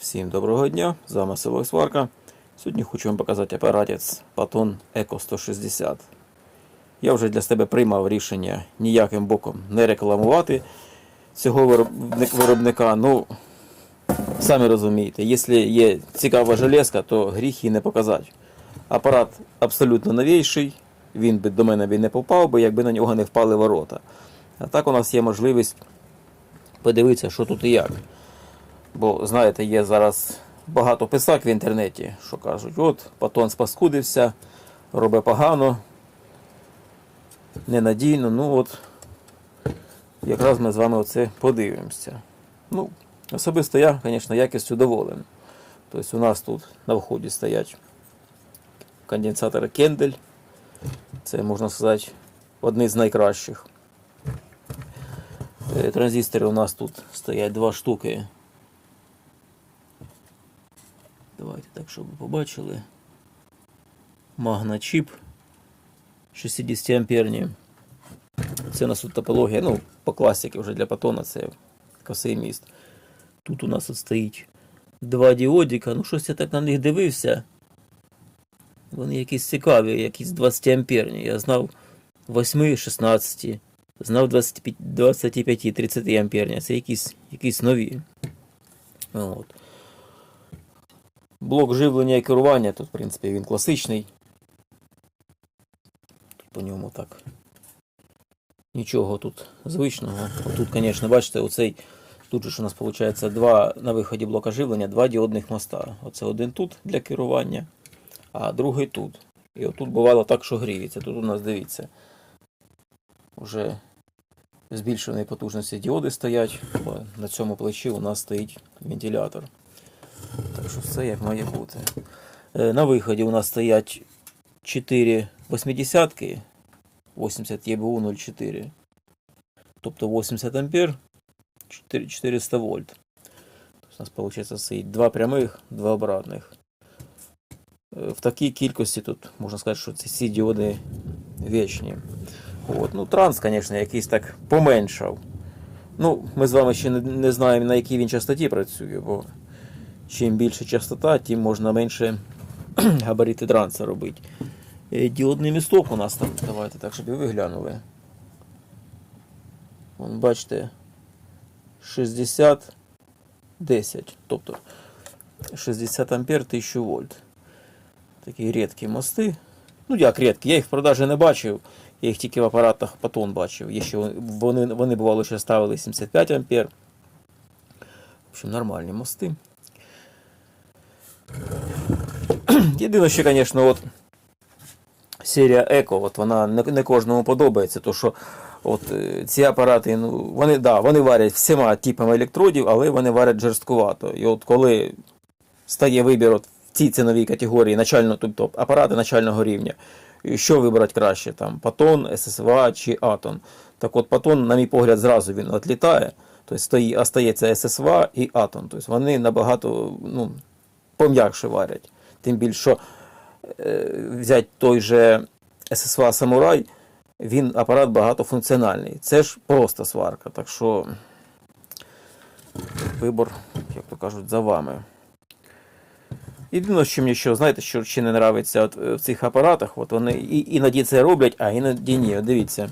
Всім доброго дня, з вами Село Сварка. Сьогодні хочу вам показати апаратець Patton Eco 160. Я вже для себе приймав рішення ніяким боком не рекламувати цього виробника. Ну, самі розумієте, якщо є цікава железка, то гріх її не показати. Апарат абсолютно новіший, він би до мене не попав, би, якби на нього не впали ворота. А так у нас є можливість подивитися, що тут і як. Бо, знаєте, є зараз багато писак в інтернеті, що кажуть, от Патон спаскудився, робить погано, ненадійно. Ну от, якраз ми з вами оце подивимося. Ну, особисто я, звісно, якістю доволен. Тобто у нас тут на вході стоять конденсатори Кендель. Це, можна сказати, одні з найкращих. Е, Транзистори у нас тут стоять два штуки. Щоб ви побачили. Магначіп 60 амперні. Це у нас тут топологія, ну, по класіки вже для патона це косий міст. Тут у нас от стоїть два діодика. Ну, щось я так на них дивився. Вони якісь цікаві, якісь 20 амперні. Я знав 8, 16, знав 25, 25 30 амперні. Це якісь, якісь нові. От. Блок живлення і керування, тут, в принципі, він класичний. Тут по ньому так. Нічого тут звичного. Тут, звісно, бачите, оцей. Тут же ж у нас виходить два на виході блока живлення, два діодних моста. Оце один тут для керування, а другий тут. І отут бувало так, що гріється. Тут у нас дивіться. Уже збільшеної потужності діоди стоять. На цьому плечі у нас стоїть вентилятор. Так що все як має бути. Е, На виході у нас стоять 4 80-ки, 80 ЄБУ 04. Тобто 80 ампер 400 вольт. Тобто у нас виходить стоїть два прямих, два обратних. Е, В такій кількості тут можна сказати, що ці всі діоди вічні. От. Ну, транс, звісно, якийсь так поменшав. Ну, ми з вами ще не знаємо, на якій він частоті працює, бо чим більше частота, тим можна менше габарити транса робити. Е, Діодний місток у нас там, давайте так, щоб і ви глянули. Вон, бачите, 60 10, тобто 60 ампер 1000 вольт. Такі рідкі мости. Ну, як рідкі, я їх в продажі не бачив, я їх тільки в апаратах Патон бачив. Ще вони, вони бувало, що ставили 75 ампер. В общем, нормальні мости. Єдине, що, звісно, от серія Еко, от вона не, кожному подобається, то що от е, ці апарати, ну, вони, да, вони варять всіма типами електродів, але вони варять жорсткувато. І от коли стає вибір от в цій ціновій категорії, начально, тобто апарати начального рівня, що вибрати краще, там, Патон, ССВА чи Атон. Так от Патон, на мій погляд, зразу він відлітає, тобто остається ССВА і Атон. Тобто вони набагато ну, пом'якше варять. Тим більше, що е, взяти той же SSV Samurai, він апарат багатофункціональний. Це ж просто сварка. Так що вибор, як то кажуть, за вами. Єдине, що мені що, знаєте, що ще не подобається е, в цих апаратах, от вони і, іноді це роблять, а іноді ні. Дивіться.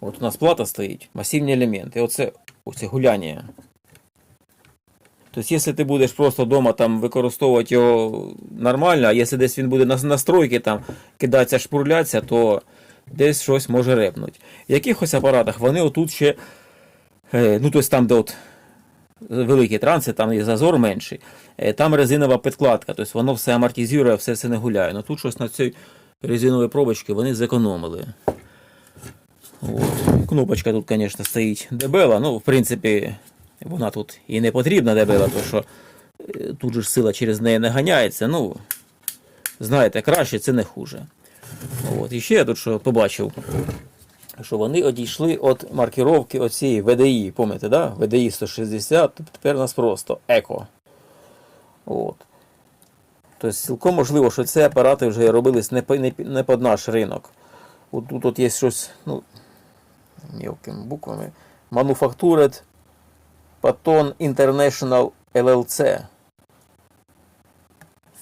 От у нас плата стоїть, масивні елементи. Оце, оце гуляння. Тобто, якщо ти будеш просто вдома там використовувати його нормально, а якщо десь він буде на настройки там кидатися, шпурлятися, то десь щось може репнути. В якихось апаратах вони отут ще, е, ну тобто там, де от великі транси, там є зазор менший, е, там резинова підкладка, тобто воно все амортизує, все це не гуляє. Ну тут щось на цій резиновій пробочці вони зекономили. От. Кнопочка тут, звісно, стоїть дебела, ну, в принципі, вона тут і не потрібна дебела, тому що е, тут же ж сила через неї не ганяється. Ну, знаєте, краще це не хуже. От. І ще я тут що побачив, що вони одійшли від маркировки оцієї VDI, пам'ятаєте, да? VDI 160, тобто тепер у нас просто еко. От. Тобто цілком можливо, що ці апарати вже робились не, по- не, не під наш ринок. От тут от є щось, ну, мілкими буквами. Manufactured Patton International LLC.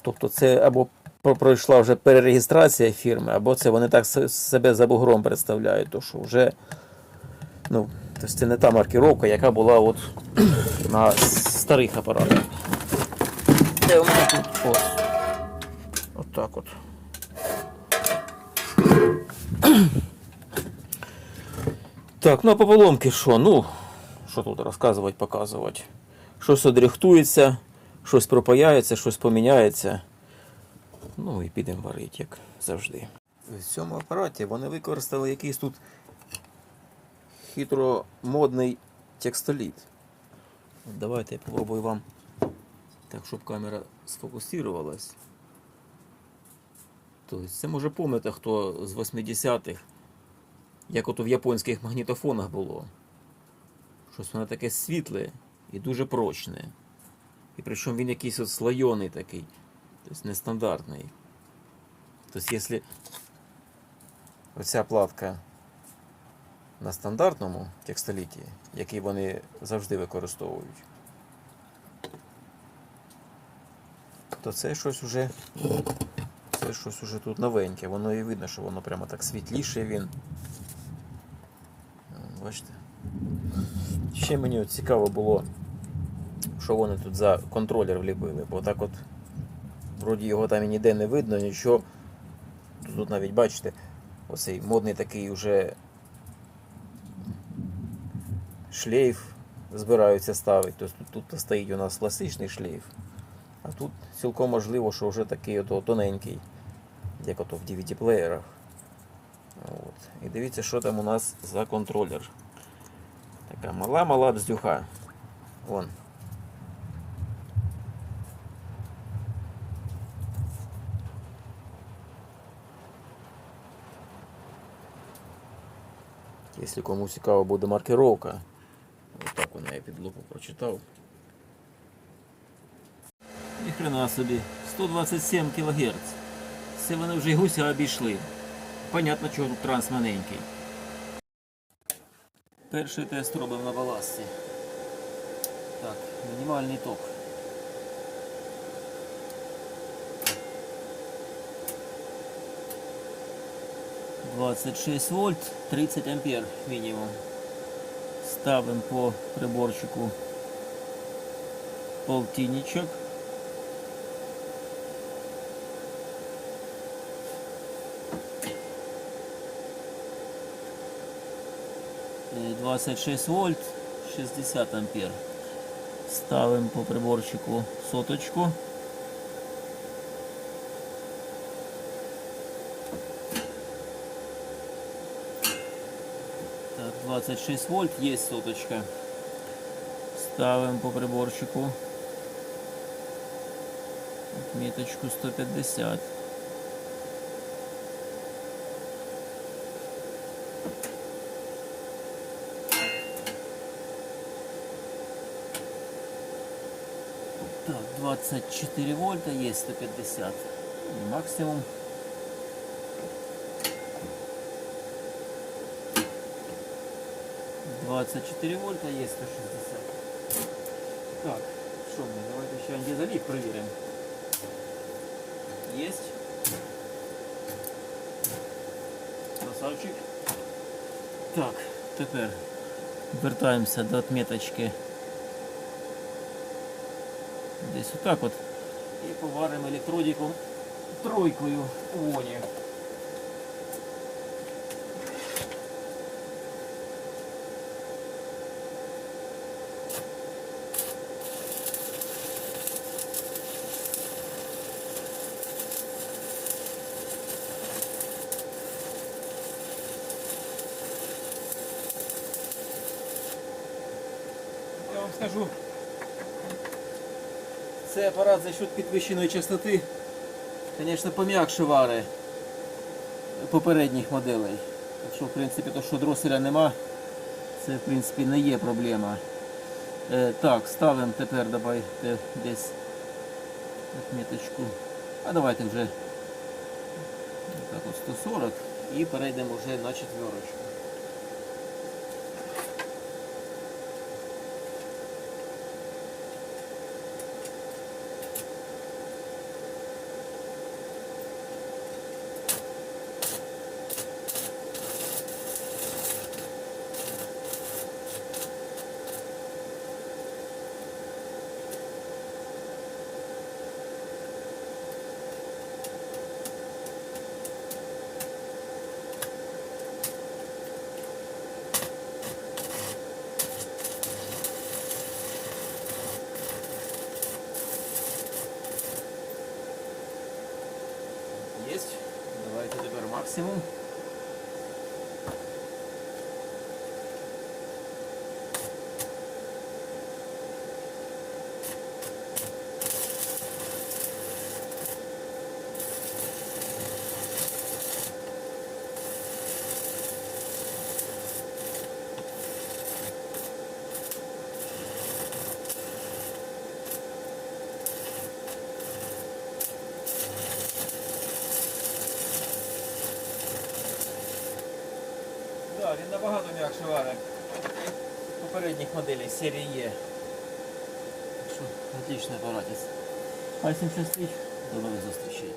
Тобто це або пройшла вже перереєстрація фірми, або це вони так себе за бугром представляють, то що вже ну, тобто це не та маркіровка, яка була от на старих апаратах. Де у мене тут ось. От так от. Так, ну а по поломки що? Ну, що тут розказувати, показувати. Щось одрихтується, щось пропаяється, щось поміняється. Ну і підемо варити, як завжди. В цьому апараті вони використали якийсь тут хитромодний текстоліт. Давайте я попробую вам так, щоб камера сфокусувалась. Тобто це може пам'ятати, хто з 80-х, як ото в японських магнітофонах було. Щось воно таке світле і дуже прочне. І причому він якийсь от слойоний такий, тобто нестандартний. Тобто, якщо оця платка на стандартному текстоліті, який вони завжди використовують, то це щось уже. Це щось уже тут новеньке. Воно і видно, що воно прямо так світліше він. Бачите? Ще мені от цікаво було, що вони тут за контролер вліпили, бо так от вроді його там і ніде не видно, нічого. Тут, навіть бачите, оцей модний такий уже шлейф збираються ставити. Тобто тут, тут стоїть у нас класичний шлейф. А тут цілком можливо, що вже такий ото тоненький, як ото в DVD-плеєрах. От. І дивіться, що там у нас за контролер. Така мала-мала бздюха. Вон. Якщо комусь цікаво буде маркировка, отак вона я під лупу прочитав. І хрена собі, 127 кГц. Це вони вже й гуся обійшли. Понятно, чого тут транс маленький. Перший тест робив на баласті. Так, мінімальний ток. Двадцять шість вольт, 30 ампер мінімум. Ставимо по приборчику полтинничок. 26 вольт, 60 ампер. Ставимо по приборчику соточку. Так, 26 вольт, есть соточка. Ставим по приборчику. Отметочку 150. 24 вольта есть 150. И максимум. Двадцать четыре вольта есть 160. Так, что мы, давайте еще антизалив проверим. Есть. Красавчик. Так, тепер вертаємося до отметочки. Десь отак от. І поваримо електродиком тройкою у воні. Я вам скажу, цей апарат за счет підвищеної частоти, звісно, пом'якше вари попередніх моделей. Так що, в принципі, то, що дроселя нема, це в принципі не є проблема. Е, так, ставимо тепер давайте десь отметочку. А давайте вже так от 140 і перейдемо вже на четверочку. maximum. Він набагато м'якше варить. Попередніх моделей серії Є. Так що, отличний апаратець. А всім щастить. До нових зустрічей.